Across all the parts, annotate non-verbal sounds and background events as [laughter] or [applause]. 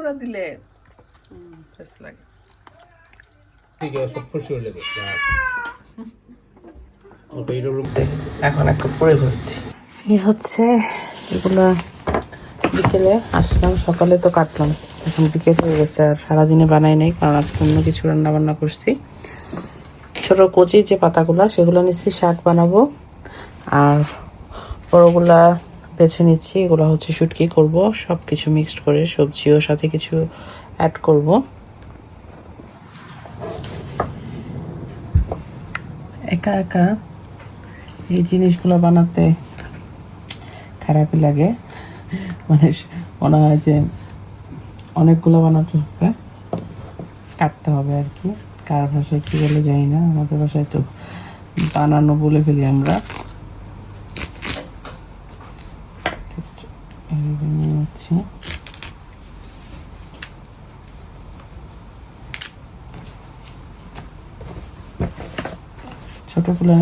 গুঁড়া দিলে বেশ লাগে ঠিক আছে সব খুশি হয়ে যাবে এখন এক কাপ পরে ফেলছি এই হচ্ছে এগুলো বিকেলে আসলাম সকালে তো কাটলাম। এখন বিকেল হয়ে গেছে আর সারাদিনে বানাই নাই কারণ আজকে অন্য কিছু রান্না বান্না করছি। ছোট কচি যে পাতাগুলো সেগুলো নিচ্ছি শাক বানাবো। আর বড়গুলা বেছে নিচ্ছি, এগুলো হচ্ছে শুটকি করব সব কিছু মিক্সড করে সবজিও সাথে কিছু অ্যাড করব। একা একা এই জিনিসগুলো বানাতে খারাপই লাগে। মানে মনে হয় যে অনেকগুলো বানাতে হবে, কাটতে হবে আর কি। কার ভাষায় কী বলে যাই না, আমাদের ভাষায় তো বানানো বলে ফেলি আমরা Just এইভাবে নিয়ে নিচ্ছি ছোটগুলো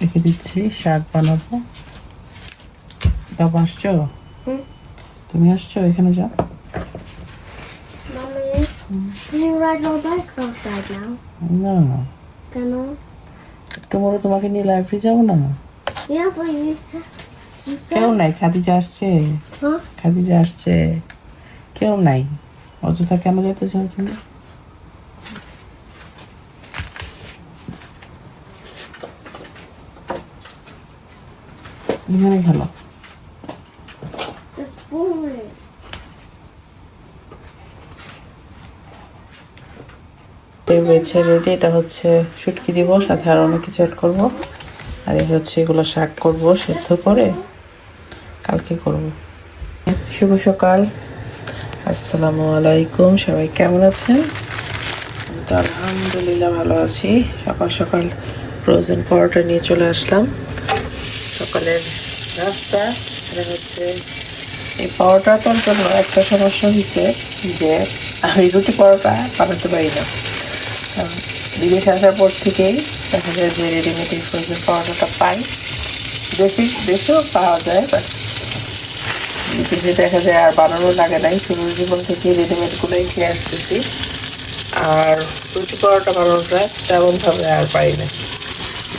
রেখে দিচ্ছি শাক বানাবো। বাবা আসছো? তুমি আসছো? এখানে যাও? না। Can I? টুমোরো তোমাকে নিয়ে লাইব্রেরি যাব না? কেউ নাই খাদিজা আসছে। huh? খাদিজা আসছে। কেউ নাই। অযথা কেন যেতে চাও তুমি? এখানে খেলো। তো বেছে রেডি এটা হচ্ছে শুটকি দিব, সাথে আর অনেক কিছু অ্যাড করব। আর এই হচ্ছে এগুলো শাক করব, সেদ্ধ করে কালকে করব। শুভ সকাল। আসসালামু আলাইকুম, সবাই কেমন আছেন? তো আলহামদুলিল্লাহ ভালো আছি। সকাল সকাল ফ্রোজেন পরোটা নিয়ে চলে আসলাম। সকালের নাস্তা এটা হচ্ছে এই পরোটাটার জন্য একটা সমস্যা হয়েছে যে আমি রুটি পরোটা বানাতে পারি না। বিদেশে আসার পর থেকেই দেখা যায় যে রেডিমেড ফ্রোজেন পরোটাটা পাই। দেশি দেশেও পাওয়া যায় বাট বিদেশে দেখা যায় আর বানানো লাগে নাই। শুরুর জীবন থেকে রেডিমেডগুলোই খেয়ে আসতেছি। আর রুটি পরোটা বানানোটা তেমনভাবে আর পারি না।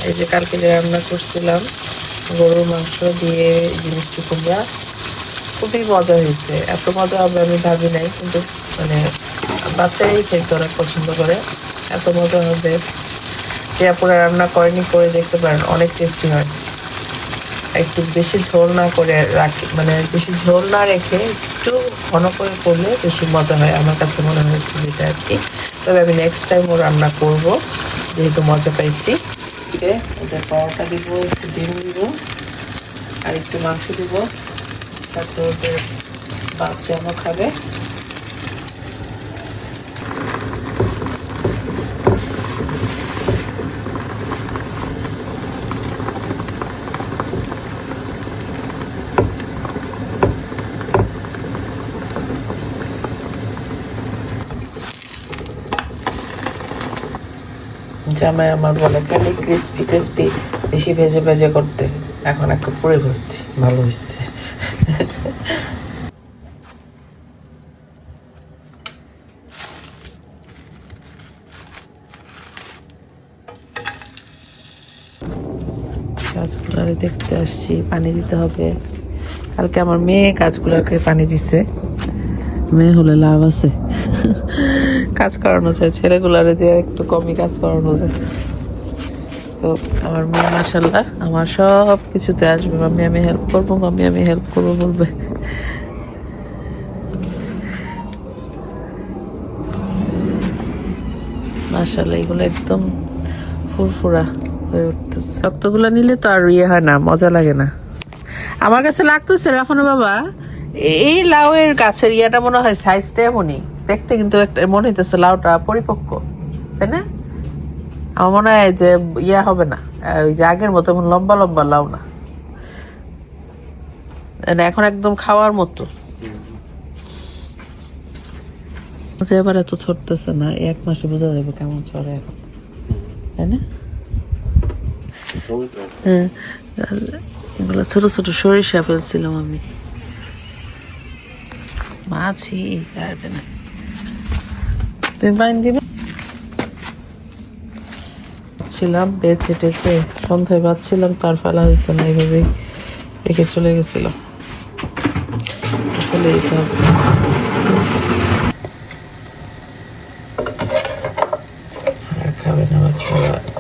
এই যে কালকে রান্না করছিলাম গরুর মাংস দিয়ে জিনিসটি কুমড়া খুবই মজা হয়েছে। এত মজা হবে আমি ভাবি নাই, কিন্তু মানে বাচ্চাই খেতে অনেক পছন্দ করে। এত মজা হবে যে আপনারা রান্না করেনি করে দেখতে পারেন, অনেক টেস্টি হয়। একটু বেশি ঝোল না করে রাখি মানে বেশি ঝোল না রেখে একটু ঘন করে করলে বেশি মজা হয়, আমার কাছে মনে হয়েছে যেটা আর কি। তবে আমি নেক্সট টাইম ও রান্না করব, যেহেতু মজা পাইছি। যে ওদের পরোটা দিব, একটু ডিম দিব, আর একটু মাংস দিব। তারপর ওদের বাচ্চাও খাবে। জামাই আমার বলে, খালি ক্রিস্পি ক্রিস্পি বেশি ভেজে ভেজে করতে। এখন একটু পরে ফেলছি, ভালো হয়েছে। গাছগুলারে দেখতে আসছি, পানি দিতে হবে। কালকে আমার মেয়ে গাছগুলোকে পানি দিছে। মেয়ে হলে লাভ আছে। কাজ করানো যায়, ছেলেগুলারে দিয়ে একটু কমই কাজ করানো যায়। তো আমার মেয়ে মাসাল্লাহ আমার সব কিছুতে আসবে। মাম্মি, আমি হেল্প করব, মাম্মি, আমি হেল্প করব বলবে। মাসাল্লাহ এগুলো একদম ফুরফুরা হয়ে উঠতেছে। রক্তগুলো নিলে তো আর ইয়ে হয় না, মজা লাগে না। আমার কাছে লাগতেছে, রাফানো বাবা, এই লাউয়ের গাছের ইয়াটা মনে হয় সাইজটা এমনই। দেখতে কিন্তু একটা মনে হইতেছে লাউটা পরিপক্ক তাই না? আমার মনে হয় যে ইয়া হবে না ওই যে আগের মতো এমন লম্বা লম্বা লাউ না। মানে এখন একদম খাওয়ার মতো। যে এবার এত ছড়তেছে না এক মাসে বোঝা যাবে কেমন ছড়ে এখন তাই না? হ্যাঁ এগুলো ছোট ছোট সরিষা ফেলছিলাম আমি। মাছি গার্ডেনে বাইন দিবে? ছিলাম বেছে টেছে সন্ধ্যায় বাঁচছিলাম তার ফেলা হয়েছে না এইভাবেই রেখে চলে গেছিলাম। খাবে না বাচ্চারা।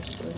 পোস্ট করে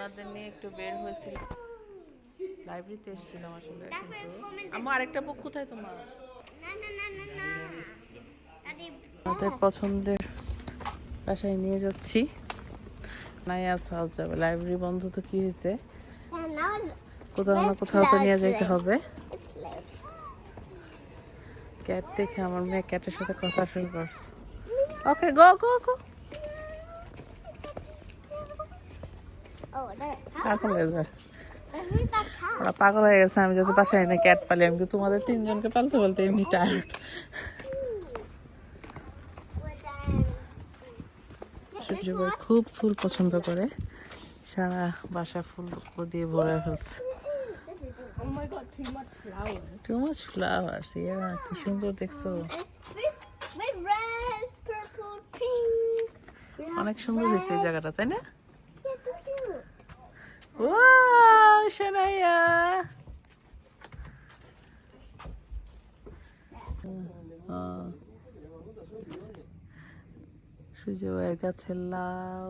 ওনাদের নিয়ে একটু বের হয়েছিল। লাইব্রেরিতে এসেছিলাম আসলে আমার আরেকটা বুক কোথায় তোমার? না না না না না। দাদি আমাদের পছন্দের বাসায় নিয়ে যাচ্ছি। নাই আচ্ছা যাবে। লাইব্রেরি বন্ধ তো কি হয়েছে? কোথাও না কোথাও তো নিয়ে যেতে হবে। ক্যাট দেখে আমার মেয়ে ক্যাটের সাথে কথা শুরু করছে। ওকে গো গো গো ওরা পাগল হয়ে গেছে আমি যাতে বাসায় এনে ক্যাট পালি। আমি তোমাদের তিনজনকে পালতে বলতে এমনি টায়ার্ড খুব ফুল পছন্দ করে। সারা বাসা ফুল দিয়ে ভরে ফেলছে। টু মাচ ফ্লাওয়ার্স ইয়া কি সুন্দর দেখছ। অনেক সুন্দর হয়েছে এই জায়গাটা তাই না. সূর্য ভাইয়ের লাউ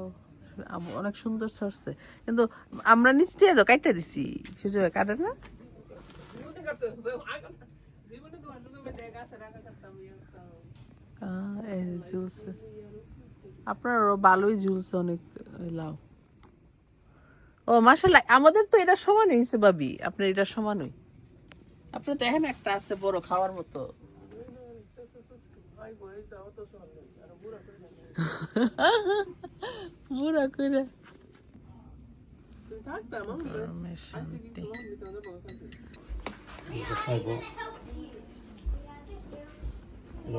আম- অনেক সুন্দর কিন্তু আমরা নিচ দিয়ে তো দিছি। সূর্য ভাই কাটে না? আপনার ভালোই ঝুলছে অনেক লাউ ও মাসাল্লাহ আমাদের তো এটা সমান হয়েছে ভাবি। আপনার এটা সমানই। আপনার তো এখন একটা আছে বড় খাওয়ার মতো। বুড়া করে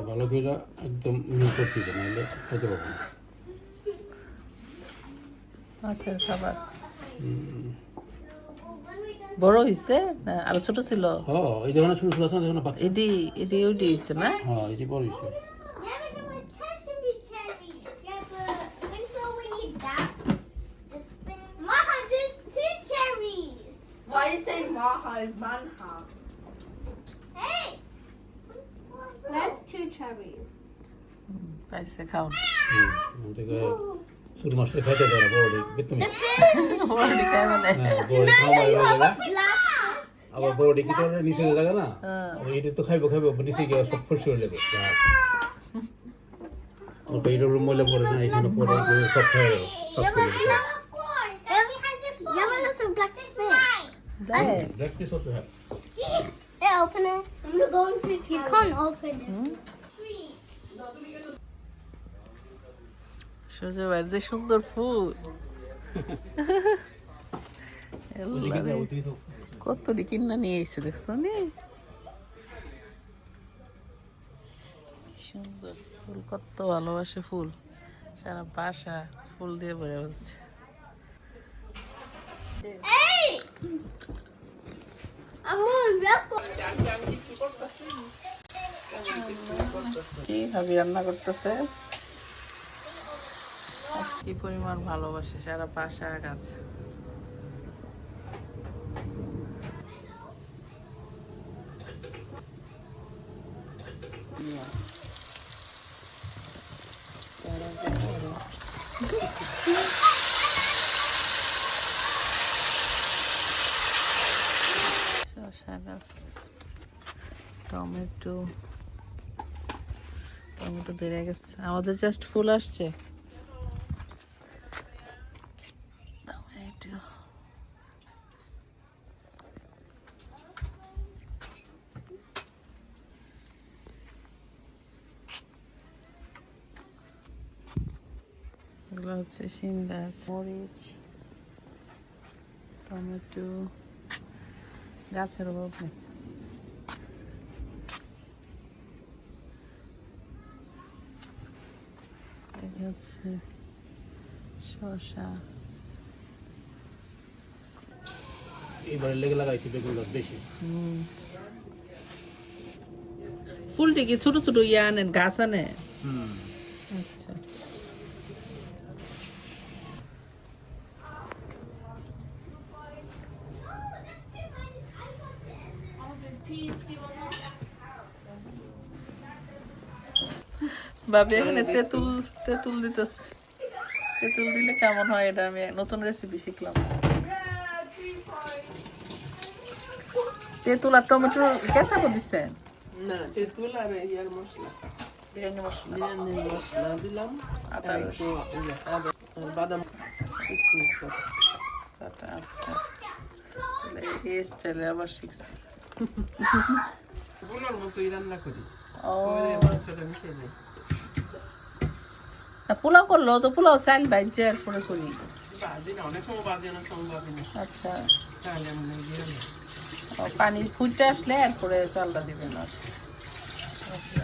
ভালো করে একদম মিল করতে হবে নাহলে খেতে পারব না। মাছের খাবার। বড় হয়েছে না আরও ছোট ছিল হ্যাঁ এই যখন ছোট ছোট আছে না এডি এডি ওডি হয়েছে না হ্যাঁ এটি বড় cherries. Why do you say Maha is Manha? Hey! There's two cherries. পাইছে খাও শুরু মাসে খাইতে পারা বড় জায়গা Black. আবার বড় কি তো নিচে জায়গা না এটা তো খাইবো খাইবো নিচে গিয়ে সব ফসে হয়ে যাবে ওটা এটা রুম বলে পড়ে না এখানে পড়ে সব খাই সব black ব্ল্যাক পিস হতে হয় Yeah, open it? I'm going to. You can't open it. Three. সূর্য ভাইয়ের যে সুন্দর ফুল। [laughs] ওদিকে কিনা নিয়ে এসে দেখছ নি? সুন্দর ফুল কত ভালোবাসে ফুল। সারা বাসা ফুল দিয়ে ভরে বলছে. কি ভাবি রান্না করতেছে? কি পরিমাণ ভালোবাসে, সারা বাসা গাছ। শসা গাছ, টমেটো। টমেটো বেড়ে গেছে। আমাদের জাস্ট ফুল আসছে টমেটো এগুলো হচ্ছে শিম মরিচ টমেটো গাছের অভাব নেই। হচ্ছে শসা। এইবারে লেগে লাগাইছি বেগুন গাছ বেশি ফুলটি কি ছোট ছোট ইয়ে আনেন গাছ আনে হুম আচ্ছা ভাবি এখানে তেঁতুল তেঁতুল দিতেছে। তেঁতুল দিলে কেমন হয় এটা আমি নতুন রেসিপি শিখলাম। তেঁতুল আর টমেটো কেচাপও দিচ্ছেন না তেঁতুল আর ইয়ার মশলা। বিরিয়ানি মশলা। বিরিয়ানির মশলা দিলাম। আদা আদা বাদাম। আচ্ছা। এই স্টাইলে আবার শিখছি। মতোই রান্না করি। ও। ওই মিশিয়ে দিই না, পোলাও করল তো পোলাও চাল বাইজে আর পরে করি। আচ্ছা। পানি ফুটে আসলে এরপরে চালটা দিবেন আচ্ছা আচ্ছা।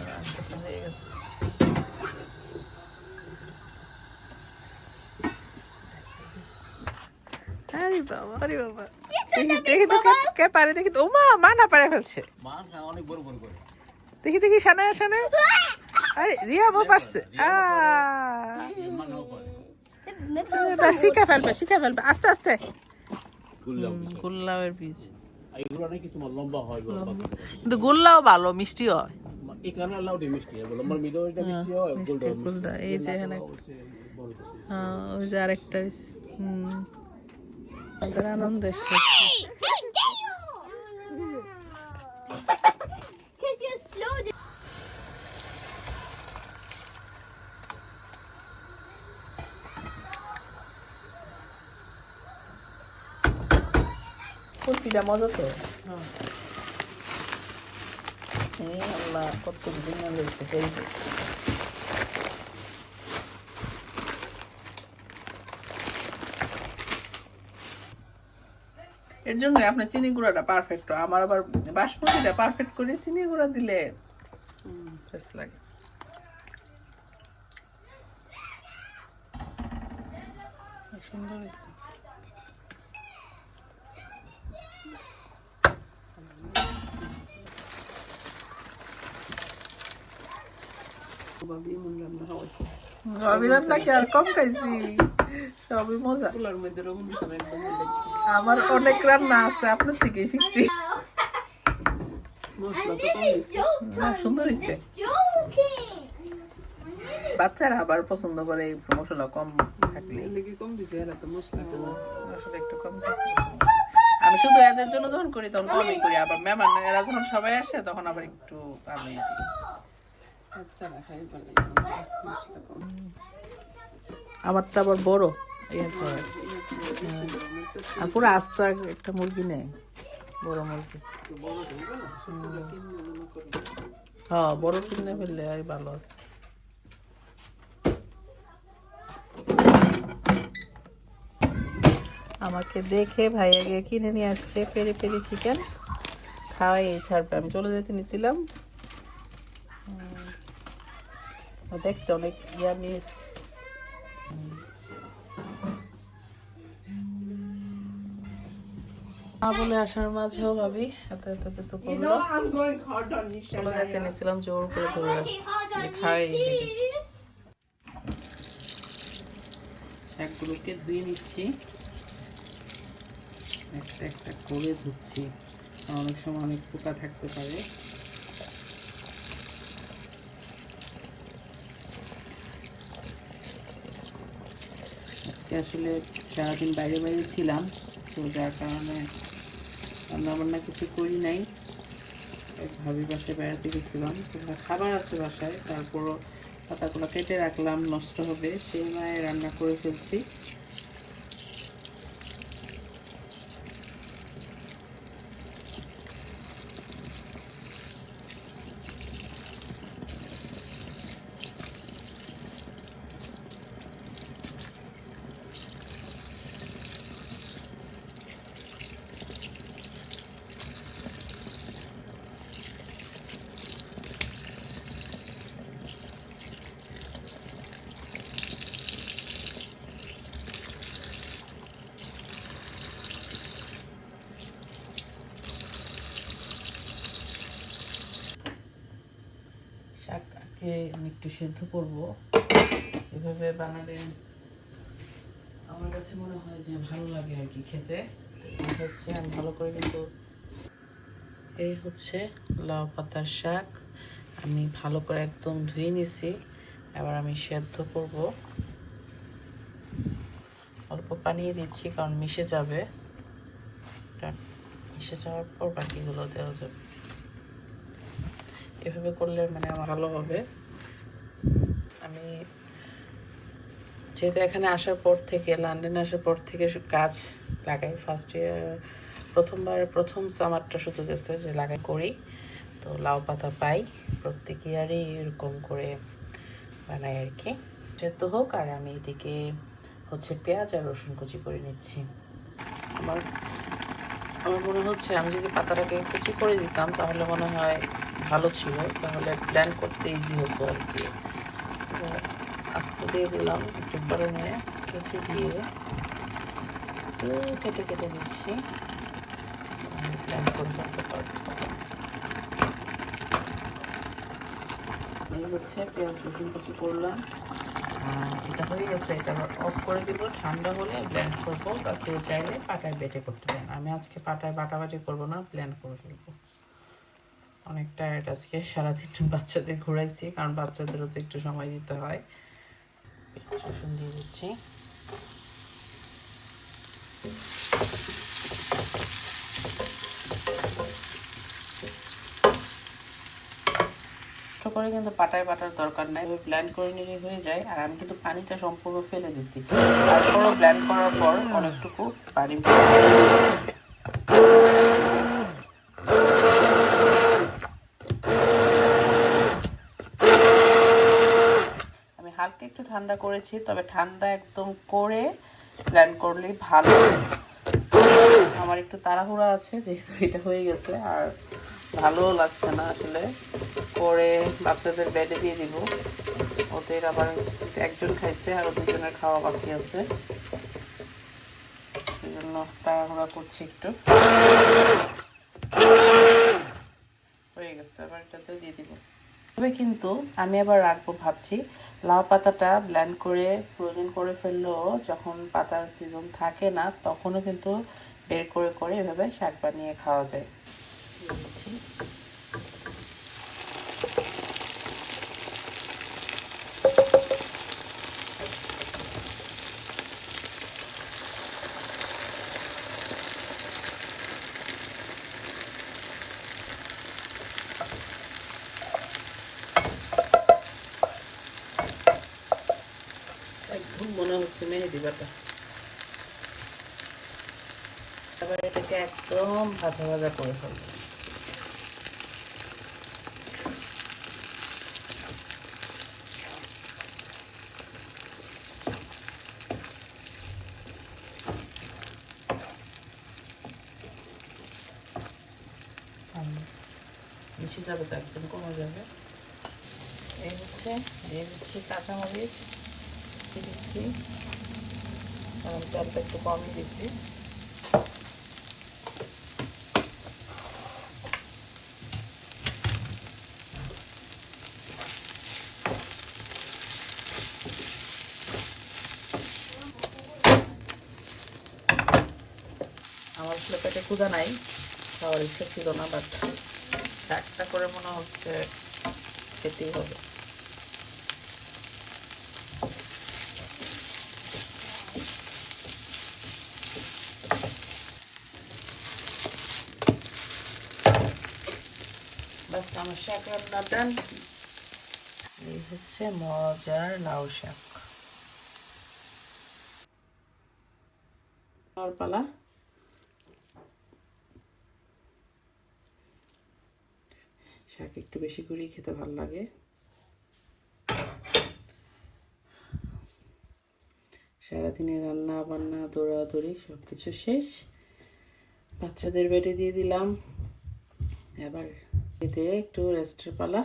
আরে বাবা দেখি তো কে- পারে, দেখি তো। মা না মা দেখি দেখি, সানায় সানায়। আরে, রিয়া বউ পারছে। আহ। মা শিখে ফেলবে শিখে ফেলবে আস্তে আস্তে। গুল্লাও গোল্লাওয়ের বীজ। এইগুলো নাকি তোমার লম্বা হয় কিন্তু গোল্লাও ভালো মিষ্টি হয়। এই কারণে লাউডি মিষ্টি হয় লম্বার মিডো এটা মিষ্টি হয় গোল্ডা এই যে এখানে হ্যাঁ ওই যে আরেকটা হুম আনন্দের [laughs] কুলফিটা মজা তো। এই আল্লাহ কত দিন লেগেছে এই যে। এর জন্য আপনার চিনি গুঁড়াটা পারফেক্ট আমার আবার বাসমতিটা পারফেক্ট করে চিনি গুঁড়া দিলে লাগে। ভাবি এমন রান্না হয়েছে রবিরান নাকি আর কম খাইছি সবই মজা পোলার মধ্যে রকম দিতাম একদম আমার অনেক রান্না আছে আপনার থেকে শিখছি সুন্দর হয়েছে. বাচ্চারা আবার পছন্দ করে এই মশলা কম থাকলে কম দিছে এরা তো মশলা মশলা একটু কম আমি শুধু এদের জন্য যখন করি তখন কমই করি আবার মেহমান এরা যখন সবাই আসে তখন আবার একটু আমি দিই। বাচ্চারা খাই বলে মশলা কম আমারটা আবার বড়। এরপর আর পুরো আস্তা একটা মুরগি নেই। বড় মুরগি। হ্যাঁ বড় কিনে ফেললে আর ভালো আছে। আমাকে দেখে ভাইয়া গিয়ে কিনে নিয়ে আসছে, পেরি পেরি চিকেন খাওয়াই, এই ছাড়বে। আমি চলে যেতে নিছিলাম উম, ও দেখতে অনেক ইয়ামিস মা বলে আসার মাঝেও ভাবি এত এত কিছু করল। চলে জোর করে ধরে খাই too. শাকগুলোকে ধুয়ে নিচ্ছি। একটা একটা করে ধুচ্ছি। অনেক সময় অনেক পোকা থাকতে পারে। আজকে আসলে সারাদিন বাইরে বাইরে ছিলাম, তো যার কারণে রান্না বান্না কিছু করি নাই। ভাবি বাসায় বেড়াতে গেছিলাম খাবার আছে বাসায়, তারপরও পাতাগুলো কেটে রাখলাম, নষ্ট হবে, সেই মায়ে রান্না করে ফেলছি। শাককে আমি একটু সেদ্ধ করব। এভাবে বানালে আমার কাছে মনে হয় যে ভালো লাগে আর কি খেতে। হচ্ছে আমি ভালো করে কিন্তু এই হচ্ছে লাউ পাতার শাক আমি ভালো করে একদম ধুয়ে নিছি এবার আমি সেদ্ধ করব। অল্প পানি দিচ্ছি কারণ মিশে যাবে। মিশে যাওয়ার পর বাকিগুলো দেওয়া যাবে। এভাবে করলে মানে আমার ভালো হবে। যেহেতু এখানে আসার পর থেকে লন্ডনে আসার পর থেকে গাছ লাগাই। ফার্স্ট ইয়ার প্রথমবার, প্রথম সামারটা শুধু গেছে যে লাগাই করি। তো লাউ পাতা পাই। প্রত্যেক ইয়ারই এরকম করে বানাই আর কি। সেদ্ধ হোক আর আমি এদিকে হচ্ছে পেঁয়াজ আর রসুন কুচি করে নিচ্ছি। আমার আমার মনে হচ্ছে আমি যদি পাতাটাকে কুচি করে দিতাম তাহলে মনে হয় ভালো ছিল। তাহলে প্ল্যান করতে ইজি হতো আর কি। আস্তে দিয়ে দিলাম, একটু পরে নিয়ে কেচে দিয়ে কেটে কেটে দিচ্ছি হচ্ছে পেঁয়াজ, রসুন কুচি করলাম। এটা হয়ে গেছে, এটা অফ করে দিব। ঠান্ডা হলে ব্লেন্ড করব, বা কেউ চাইলে পাটায় বেটে করতে পারেন। আমি আজকে পাটায় বাটাবাটি করব না ব্লেন্ড করে ফেলব। অনেক টায়ার্ড আজকে, সারাদিন বাচ্চাদের ঘুরাইছি, কারণ বাচ্চাদেরও তো একটু সময় দিতে হয়। রসুন দিয়ে দিচ্ছি। করে কিন্তু পাটায় বাটার দরকার নাই ওই ব্ল্যান্ড করে নিলে হয়ে যায়। আর আমি কিন্তু পানিটা সম্পূর্ণ ফেলে দিছি। তারপরও ব্ল্যান্ড করার পর অনেকটুকু পানি আমি একটু ঠান্ডা করেছি, তবে ঠান্ডা একদম করে ব্ল্যান্ড করলেই ভালো। আমার একটু তাড়াহুড়া আছে, যেহেতু এটা হয়ে গেছে, আর ভালোও লাগছে না আসলে। করে বাচ্চাদের বেডে দিয়ে দিব। ওদের আবার একজন খাইছে আর দুজনের খাওয়া বাকি আছে। এই জন্য তাড়াহুড়া করছি একটু। হয়ে গেছে আবার এটাতে দিয়ে দিব। তবে কিন্তু আমি আবার রাখব ভাবছি। লাউ পাতাটা ব্ল্যান্ড করে প্রয়োজন করে ফেললেও যখন পাতার সিজন থাকে না, তখনও কিন্তু বের করে করে এভাবে শাক বানিয়ে খাওয়া যায় দিচ্ছি একদম মনে হচ্ছে মেহেদি বাটা এবার এটাকে একদম ভাজা ভাজা করে যাবে তো একদম কমে যাবে। এই হচ্ছে এই হচ্ছে কাঁচামরিচ। দিয়ে দিচ্ছি কারণ তেলটা একটু কমই দিচ্ছি। আমার আসলে পেটে ক্ষুধা নাই, খাওয়ার ইচ্ছে ছিল না বাট একটা করে মনে হচ্ছে খেতেই হবে। বাস আমার শাক রান্না ডান এই হচ্ছে মজার লাউ শাক। পালা। শাক একটু বেশি করেই খেতে ভালো লাগে। সারাদিনে রান্না, বান্না, দৌড়াদৌড়ি সব কিছু শেষ। বাচ্চাদের বেডে দিয়ে দিলাম। এবার এতে একটু রেস্টের পালা